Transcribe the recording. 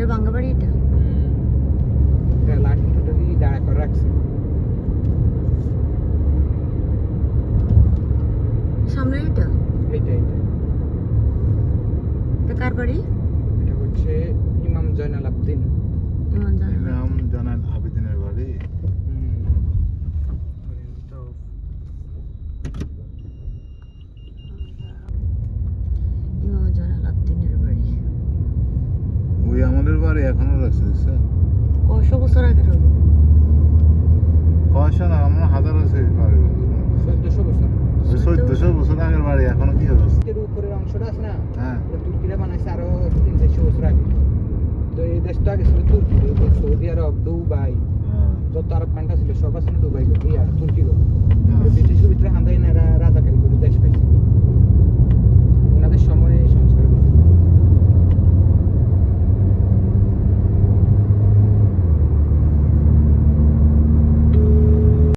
আপনার ভাঙ্গা বাড়ি এটা হ্যাঁ, লাঠি দাঁড়া করে রাখছে। সামনে এটা? এটা এটা কার বাড়ি? এটা হচ্ছে বাড়ি এখনও রাখছে দেখছ কয়শো বছর আগের হবে কয়শো না আমরা হাজার আছে বাড়ি চোদ্দশো বছর। চোদ্দশো বছর আগের বাড়ি এখনও কি অবস্থা? এর উপরের অংশটা আছে না? হ্যাঁ। তুর্কিরা বানাইছে আরও তিন চারশো বছর আগে। তো এই দেশটা আগে ছিল তুর্কি সৌদি আরব দুবাই হ্যাঁ। যত আরব কান্ট্রি ছিল সব আছে দুবাই ইয়া তুর্কি গো